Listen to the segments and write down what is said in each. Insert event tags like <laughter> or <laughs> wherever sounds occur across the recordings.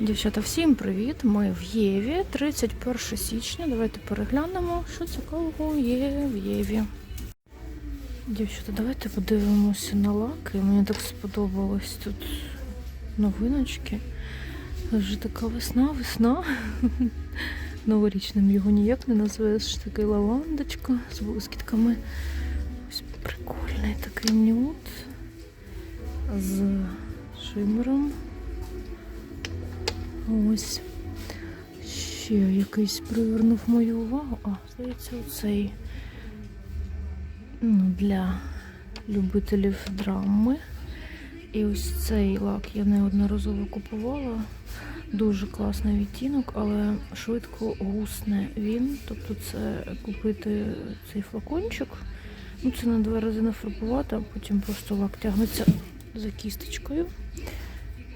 Дівчата, всім привіт! Ми в Єві, 31 січня. Давайте переглянемо, що цікавого є в Єві. Дівчата, давайте подивимося на лаки. Мені так сподобалось тут новиночки. Вже така весна, весна. <laughs> Новорічним його ніяк не назвеш. Такий лавандочка з блискітками. Ось прикольний такий нюд з шимером. Ось ще якийсь привернув мою увагу. А, здається, оцей ну, для любителів драми. І ось цей лак я неодноразово купувала. Дуже класний відтінок, але швидко гусне він. Тобто це купити цей флакончик. Ну, це на два рази нафарбувати, а потім просто лак тягнеться за кісточкою.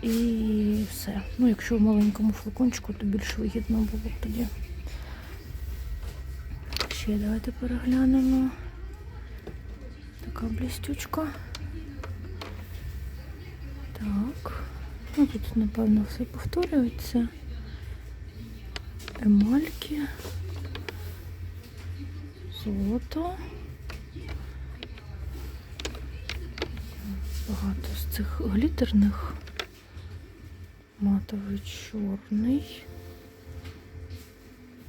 І все. Ну, якщо в маленькому флакончику, то більш вигідно було б тоді. Ще давайте переглянемо. Така блістючка. Так. Ну, тут, напевно, все повторюється. Емальки. Золото. Багато з цих глітерних. Матовий чорний.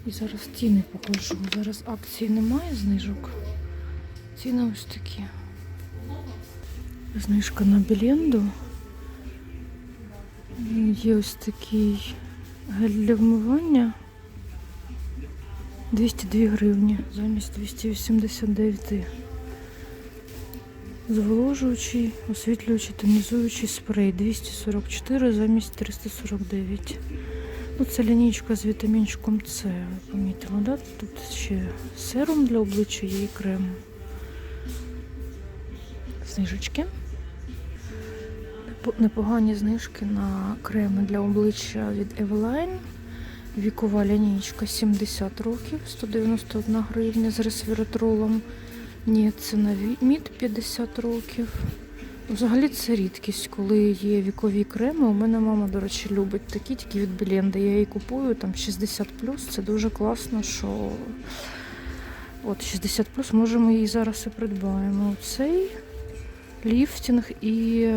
І зараз ціни покажу. Зараз акції немає знижок. Ціни ось такі. Знижка на Біленду. Є ось такий гель для вмивання. 202 гривні замість 289. Зволожуючий, освітлюючий, тонізуючий спрей 244 замість 349. Ну, це лінійка з вітамінчиком С, ви помітили, да? Тут ще серум для обличчя є і крем. Знижечки. Непогані знижки на креми для обличчя від Eveline. Вікова лінійка 70 років, 191 гривня з ресвератролом. Ні, це на мід 50 років. Взагалі це рідкість, коли є вікові креми. У мене мама, до речі, любить такі, тільки від Біленди. Я її купую там 60 Це дуже класно, що от 60 може ми її зараз і придбаємо. Цей ліфтінг і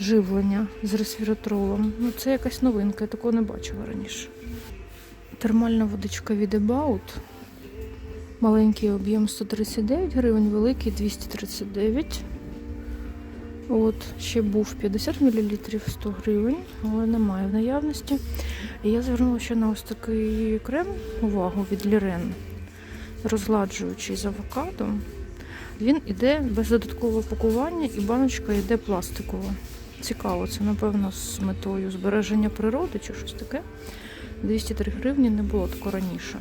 живлення з ресвіратролом. Ну, це якась новинка, я такого не бачила раніше. Термальна водичка від About. Маленький об'єм 139 гривень, великий 239. От, ще був 50 мл 100 гривень, але немає в наявності. І я звернула ще на ось такий крем увагу від Лірен, розгладжуючий з авокадо. Він іде без додаткового пакування і баночка йде пластикова. Цікаво, це, напевно, з метою збереження природи чи щось таке. 203 гривні не було такого раніше.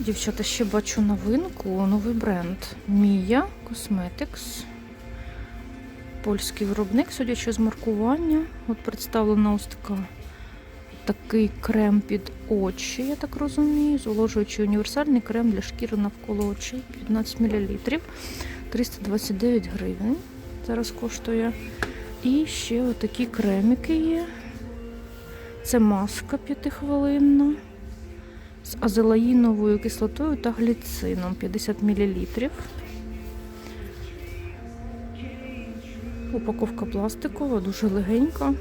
Дівчата, ще бачу новинку, новий бренд Mia Cosmetics. Польський виробник, судячи з маркування. От представлена ось така, такий крем під очі, я так розумію. Зволожуючий універсальний крем для шкіри навколо очей 15 мл. 329 гривень. Зараз коштує. І ще отакі кремики є. Це маска п'ятихвилинна з азелаїновою кислотою та гліцином 50 мл. Упаковка пластикова, дуже легенька.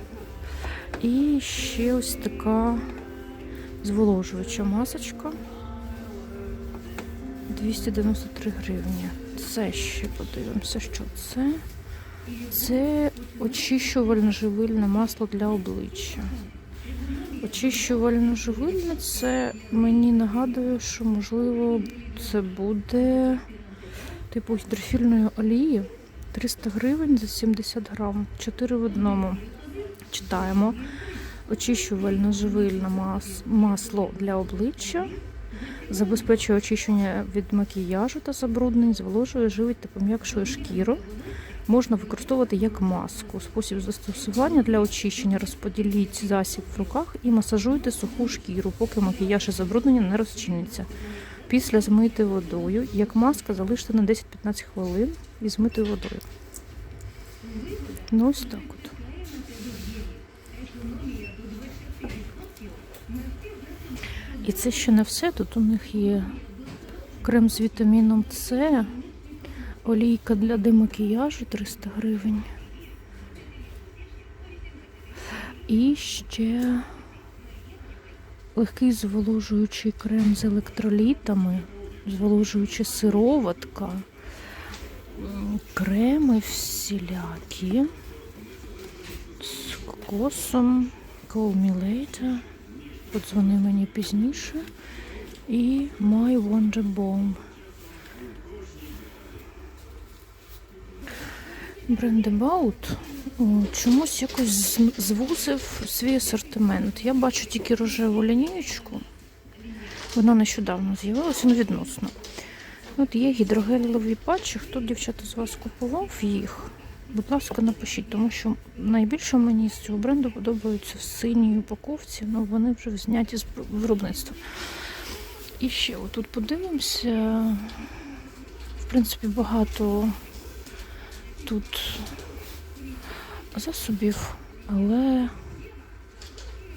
І ще ось така зволожуюча масочка. 293 гривні. Це ще подивимося, що це. Це очищувальне живильне масло для обличчя. Очищувально живильне це мені нагадує, що можливо це буде типу гідрофільної олії. 300 гривень за 70 грам, 4 в одному. Читаємо. Очищувально живильне мас- масло для обличчя. Забезпечує очищення від макіяжу та забруднень, зволожує, живить та пом'якшує шкіру. Можна використовувати як маску. Спосіб застосування для очищення розподіліть засіб в руках і масажуйте суху шкіру, поки макіяж і забруднення не розчиниться. Після змити водою, як маска залиште на 10-15 хвилин і змити водою. Ну ось так от. І це ще не все. Тут у них є крем з вітаміном С, олійка для демакіяжу 300 гривень. І ще легкий зволожуючий крем з електролітами, зволожуюча сироватка, креми всілякі з кокосом, Me подзвони мені пізніше, і My Wonder Bomb. Брендебаут чомусь якось звузив свій асортимент. Я бачу тільки рожеву лінієчку. Вона нещодавно з'явилася, ну відносно. От є гідрогелеві патчі. Хто дівчата з вас купував їх? Будь ласка, напишіть, тому що найбільше мені з цього бренду подобаються в синій упаковці, ну вони вже зняті з виробництва. І ще отут подивимося. В принципі, багато тут засобів, але,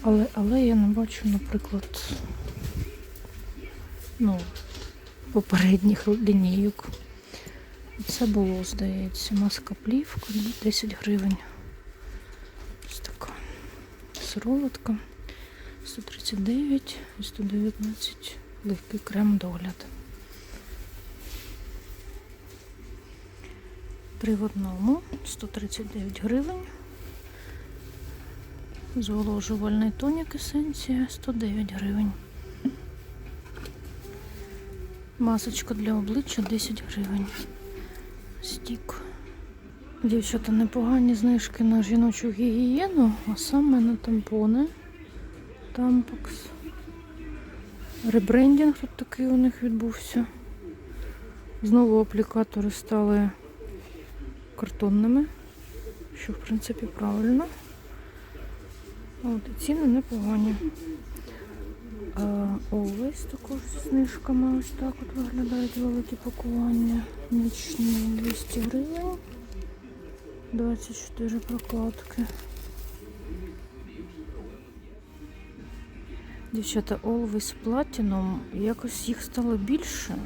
але, але я не бачу, наприклад, ну, попередніх лінійок. Це було, здається, маска плівка, 10 гривень. Ось така сироватка. 139 і 119 легкий крем догляд. Три в одному 139 гривень. Зволожувальний тонік есенція 109 гривень. Масочка для обличчя 10 гривень. Стік. Дівчата непогані знижки на жіночу гігієну, а саме на тампони. Тампакс. Ребрендінг тут такий у них відбувся. Знову аплікатори стали картонними, що в принципі правильно. От, ціни непогані. Always також з знижками ось так от виглядають великі пакування. Нічні 200 гривень. 24 прокладки. Дівчата, Always Platinum, якось їх стало більше.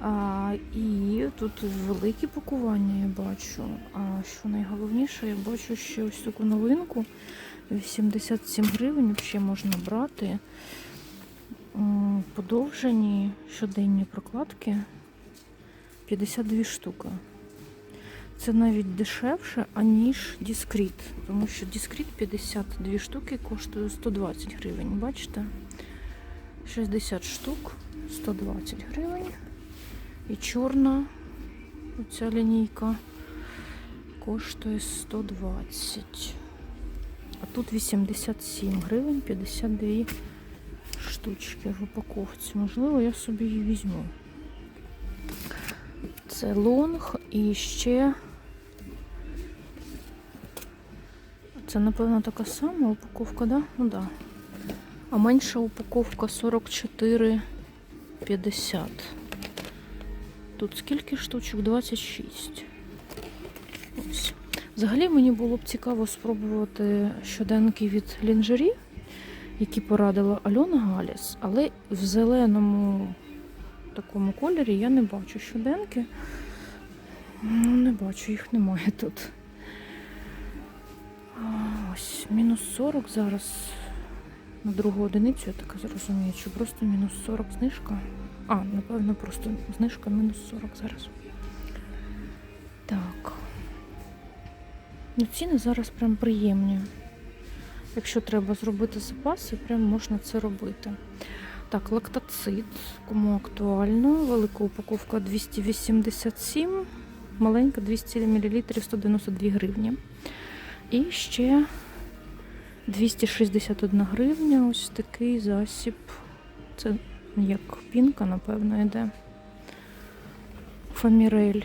А, і тут великі пакування я бачу. А що найголовніше, я бачу ще ось таку новинку. 87 гривень ще можна брати. Подовжені щоденні прокладки 52 штуки. Це навіть дешевше, аніж Discreet, тому що Discreet 52 штуки коштує 120 гривень. Бачите? 60 штук 120 гривень. І чорна оця лінійка коштує 120. А тут 87 гривень 52 штучки в упаковці. Можливо, я собі її візьму. Це лонг і ще. Це, напевно, така сама упаковка, да? Ну да. А менша упаковка 44,50. Тут скільки штучок? 26. Ось. Взагалі мені було б цікаво спробувати щоденки від лінжері, які порадила Альона Галіс, але в зеленому такому кольорі я не бачу щоденки. Ну, не бачу, їх немає тут. Ось, мінус 40 зараз на другу одиницю, я так зрозумію, чи просто мінус 40 знижка. А, напевно, просто знижка мінус 40 зараз. Так. Ну, ціни зараз прям приємні. Якщо треба зробити запаси, прям можна це робити. Так, лактацит, кому актуально. Велика упаковка 287, маленька 200 мл 192 гривні. І ще 261 гривня. Ось такий засіб. Це як пінка, напевно, йде. Фамірель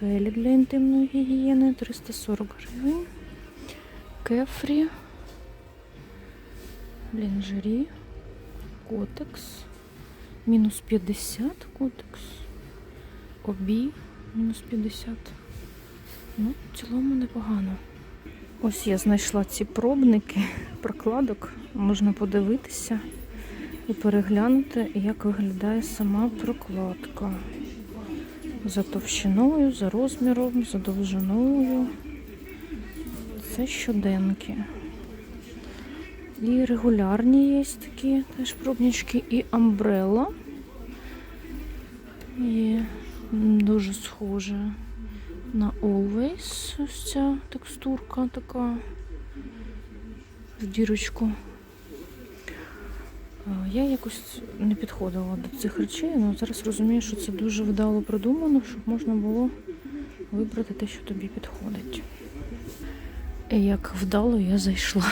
гелі для інтимної гігієни 340 гривень. Кефрі, лінжері, котекс, мінус 50 котекс, обі, мінус 50. Ну, в цілому непогано. Ось я знайшла ці пробники <laughs> прокладок, можна подивитися. І переглянути, як виглядає сама прокладка. За товщиною, за розміром, за довжиною. Це щоденки. І регулярні є такі теж пробнички, і амбрелла. І дуже схоже на Always. Ось ця текстурка така в дірочку. А, Я якось не підходила до цих речей, але зараз розумію, що це дуже вдало продумано, щоб можна було вибрати те, що тобі підходить. Як вдало я зайшла.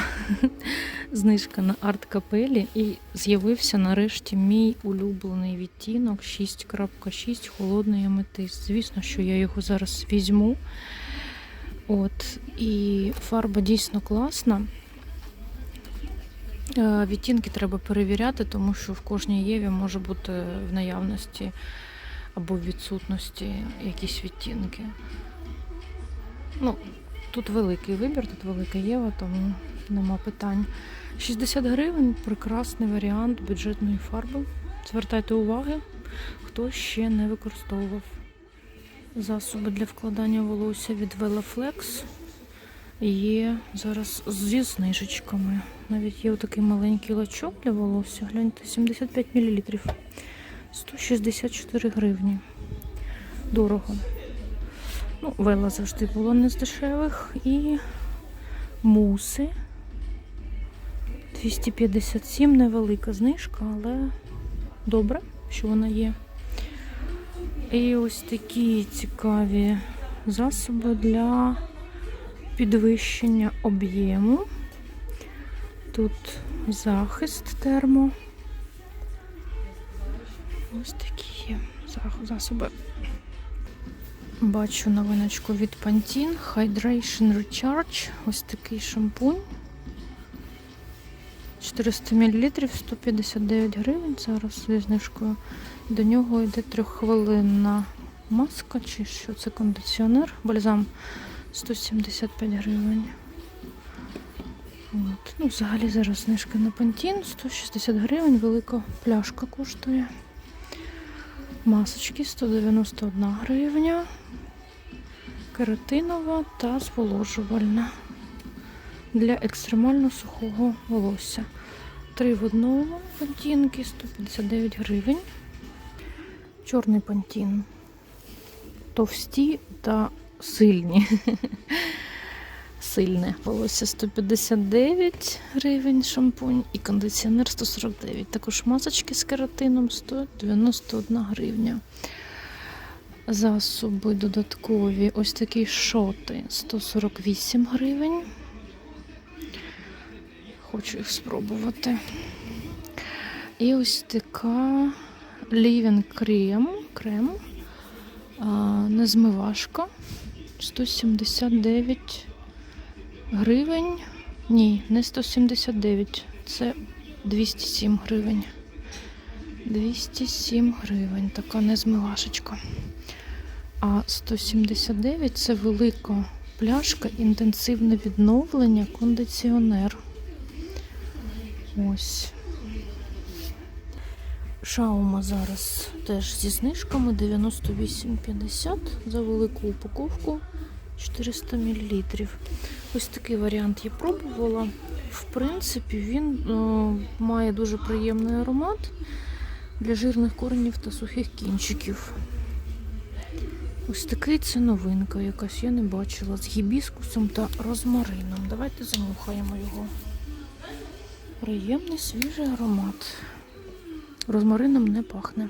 <laughs> Знижка на арт-капелі і з'явився нарешті мій улюблений відтінок 6.6 холодний аметист. Звісно, що я його зараз візьму. От, і фарба дійсно класна. Е, Відтінки треба перевіряти, тому що в кожній єві може бути в наявності або в відсутності якісь відтінки. Ну, тут великий вибір, тут велика єва, тому нема питань. 60 гривень прекрасний варіант бюджетної фарби. Звертайте уваги, хто ще не використовував засоби для вкладання волосся від Velaflex. Є зараз зі знижечками. Навіть є отакий маленький лачок для волосся. Гляньте, 75 мл. 164 гривні. Дорого. Ну, вела завжди було не з дешевих. І муси. 257 невелика знижка, але добре, що вона є. І ось такі цікаві засоби для підвищення об'єму. Тут захист термо. Ось такі засоби. Бачу новиночку від Pantene Hydration Recharge. Ось такий шампунь. 400 мл, 159 гривень зараз зі знижкою. До нього йде трьоххвилинна маска, чи що це кондиціонер, бальзам 175 гривень. От. Ну, взагалі зараз знижка на Pantene 160 гривень, велика пляшка коштує. Масочки 191 гривня. Кератинова та зволожувальна для екстремально сухого волосся. Три в одному пантінки 159 гривень. Чорний пантін. Товсті та сильні. <laughs> Сильне волосся 159 гривень шампунь і кондиціонер 149. Також масочки з кератином 191 гривня. Засоби додаткові. Ось такі шоти 148 гривень. Хочу їх спробувати. І ось така лівін крем. крем. Незмивашка 179 гривень. Ні, не 179, це 207 гривень. 207 гривень, така незмивашечка. А 179 це велика пляшка, інтенсивне відновлення, кондиціонер. Ось. Шаума зараз теж зі знижками 98,50 за велику упаковку 400 мл. Ось такий варіант я пробувала. В принципі, він е, має дуже приємний аромат для жирних коренів та сухих кінчиків. Ось такий це новинка якась, я не бачила, з гібіскусом та розмарином. Давайте занюхаємо його. Приємний свіжий аромат. Розмарином не пахне.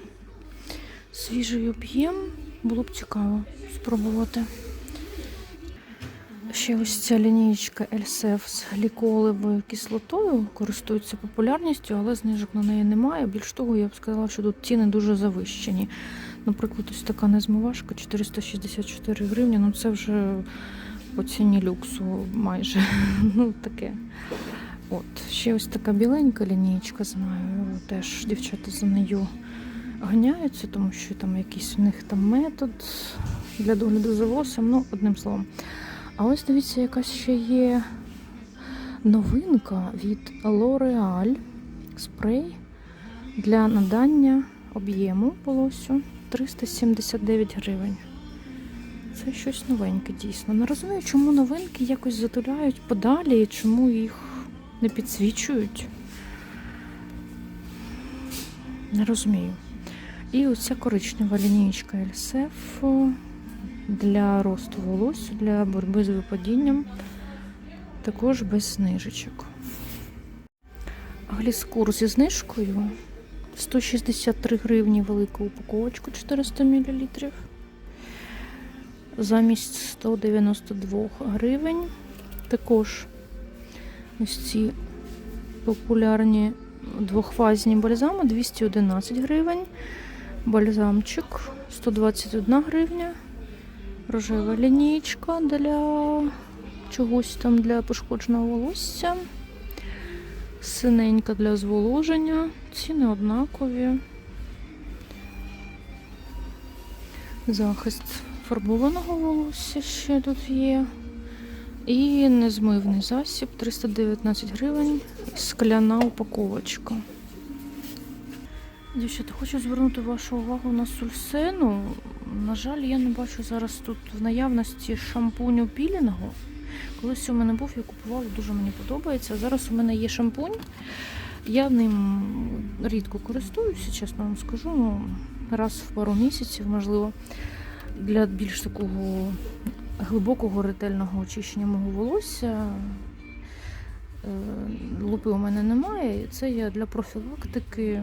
Свіжий об'єм було б цікаво спробувати. Ще ось ця лінієчка Ельсеф з гліколевою кислотою користується популярністю, але знижок на неї немає. Більш того, я б сказала, що тут ціни дуже завищені. Наприклад, ось така незмивашка 464 гривні. Ну це вже по ціні люксу майже. <laughs> Ну, таке. От, ще ось така біленька лінійка, знаю. Теж дівчата за нею ганяються, тому що там якийсь у них там метод для догляду за волоссям, ну, одним словом. А ось дивіться, якась ще є новинка від L'Oreal спрей для надання об'єму волосю 379 гривень. Це щось новеньке, дійсно. Не розумію, чому новинки якось затуляють подалі і чому їх не підсвічують. Не розумію. І оця коричнева лінійка Ельсеф для росту волосся, для боротьби з випадінням, також без знижечок. Гліскур зі знижкою 163 гривні велику упаковочку 400 мл. Замість 192 гривень. Також ось ці популярні двохфазні бальзами 211 гривень. Бальзамчик 121 гривня. Рожева лінійка для чогось там для пошкодженого волосся. Синенька для зволоження. Ціни однакові. Захист фарбованого волосся ще тут є. І незмивний засіб 319 гривень. Скляна упаковочка. Дівчата, хочу звернути вашу увагу на сульсену. На жаль, я не бачу зараз тут в наявності шампуню пілінгу. Колись у мене був, я купувала, дуже мені подобається. Зараз у мене є шампунь. Я ним рідко користуюся, чесно вам скажу. Ну, раз в пару місяців, можливо, для більш такого глибокого ретельного очищення мого волосся. Е, Лупи у мене немає. Це я для профілактики.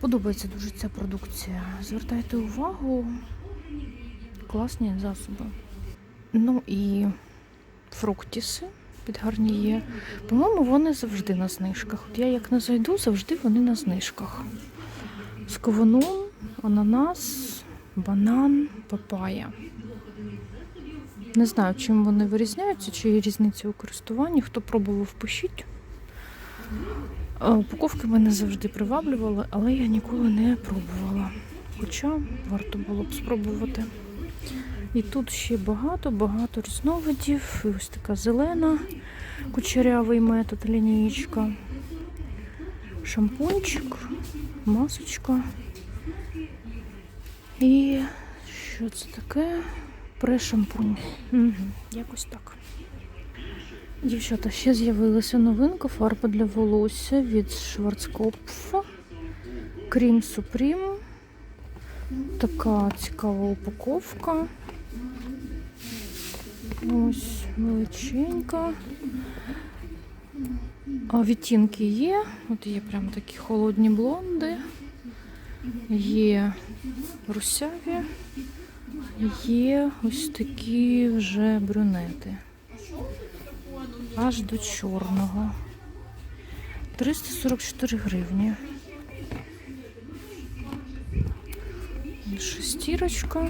Подобається дуже ця продукція. Звертайте увагу, класні засоби. Ну і фруктіси під гарніє. По-моєму, вони завжди на знижках. От я як не зайду, завжди вони на знижках. З ананас, банан, папая. Не знаю, чим вони вирізняються, чи є різниця у користуванні. Хто пробував, пишіть. Упаковки мене завжди приваблювали, але я ніколи не пробувала. Хоча варто було б спробувати. І тут ще багато-багато різновидів. І ось така зелена, кучерявий метод, лінієчка, шампунчик, масочка. І що це таке? Прешампунь. Угу, якось так. Дівчата, ще з'явилася новинка фарба для волосся від Schwarzkopf. Крім Supreme. Така цікава упаковка. Ось величенька. А відтінки є. От є прям такі холодні блонди, є русяві, є ось такі вже брюнети. Аж до чорного. 344 гривні. Шестірочка.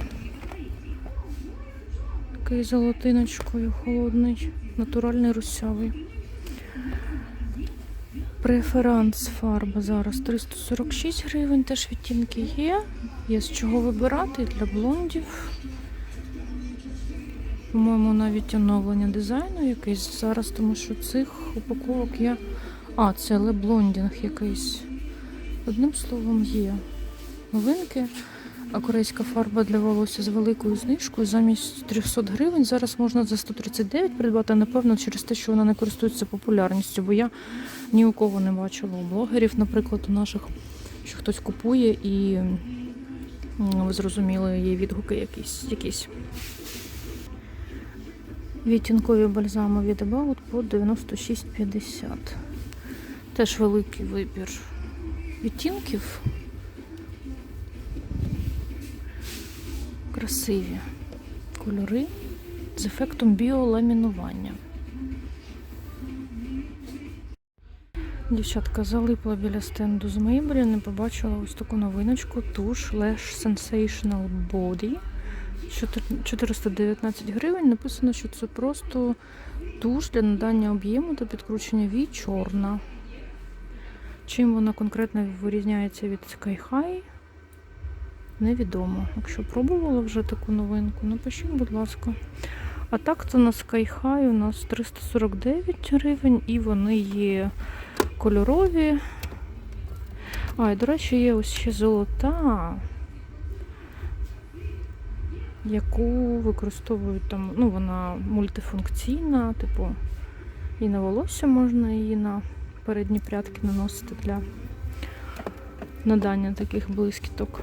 Такий золотиночкою холодний, натуральний русявий. Преферанс фарба зараз 346 гривень, теж відтінки є. Є з чого вибирати для блондів. По-моєму, навіть оновлення дизайну якийсь зараз, тому що цих упаковок я. А, це леблондінг якийсь. Одним словом, є новинки. А корейська фарба для волосся з великою знижкою замість 300 гривень. Зараз можна за 139 придбати, напевно, через те, що вона не користується популярністю, бо я ні у кого не бачила у блогерів, наприклад, у наших, що хтось купує і ви зрозуміли, є відгуки якісь. якісь. Відтінкові бальзами від About по 96,50. Теж великий вибір відтінків. Красиві кольори з ефектом біоламінування. Дівчатка залипла біля стенду з Maybelline, не побачила ось таку новиночку. Туш Lash Sensational Body. 419 гривень. Написано, що це просто туш для надання об'єму та підкручення вій чорна. Чим вона конкретно вирізняється від Sky High, невідомо. Якщо пробувала вже таку новинку, напишіть, будь ласка. А так то на Sky High у нас 349 гривень і вони є кольорові, А, і, до речі, є ось ще золота, яку використовують там, ну, вона мультифункційна, типу, і на волосся можна її на передні прядки наносити для надання таких блискіток.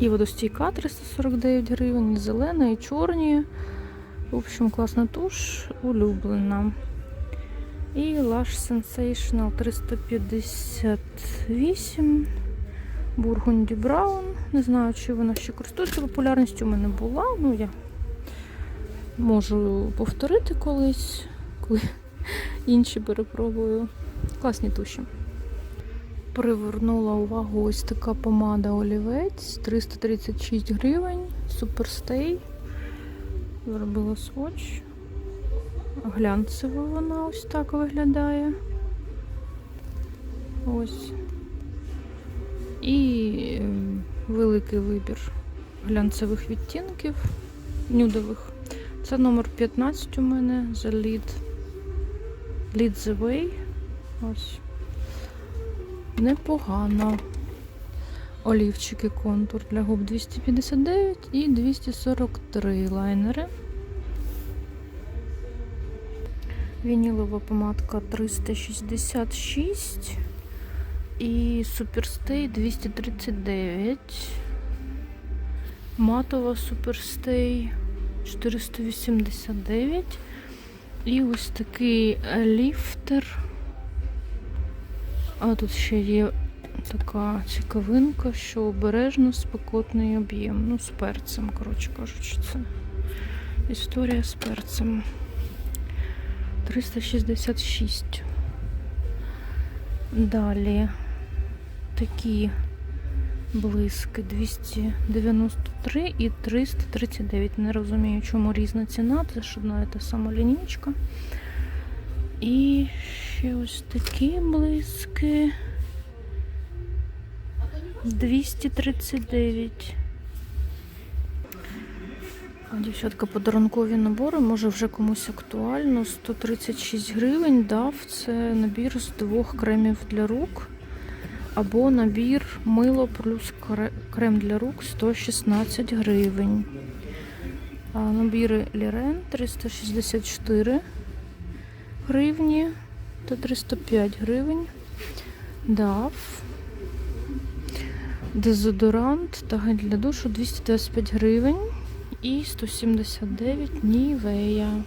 І водостійка 349 гривень, і зелена, і чорні. В общем, класна туш, улюблена. І Lush Sensational 358. Burgundy Brown. Не знаю, чи вона ще користується популярністю. У мене була. Ну, я можу повторити колись, коли <laughs> інші перепробую. Класні туші. Привернула увагу ось така помада олівець 336 гривень. Суперстей. Зробила сводч. Глянцева вона ось так виглядає. Ось. І е, великий вибір глянцевих відтінків, нюдових. Це номер 15 у мене The Lead. Lead the Way. Ось. Непогано. Олівчики контур для губ 259 і 243 лайнери. Вінілова помадка 366 і Суперстей 239. Матова Суперстей 489. І ось такий ліфтер. А тут ще є така цікавинка, що обережно спекотний об'єм. Ну, з перцем, коротше кажучи, це історія з перцем. 366. Далі такі блиски 293 і 339. Не розумію, чому різна ціна. Це ж одна і та сама лінійка. І ще ось такі блиски. 239. Дівчатка, подарункові набори, може вже комусь актуально. 136 гривень дав. Це набір з двох кремів для рук. Або набір мило плюс крем для рук 116 гривень. А набіри Лірен 364 гривні та 305 гривень. Дав. Дезодорант та гель для душу 225 гривень і 179 Нівея.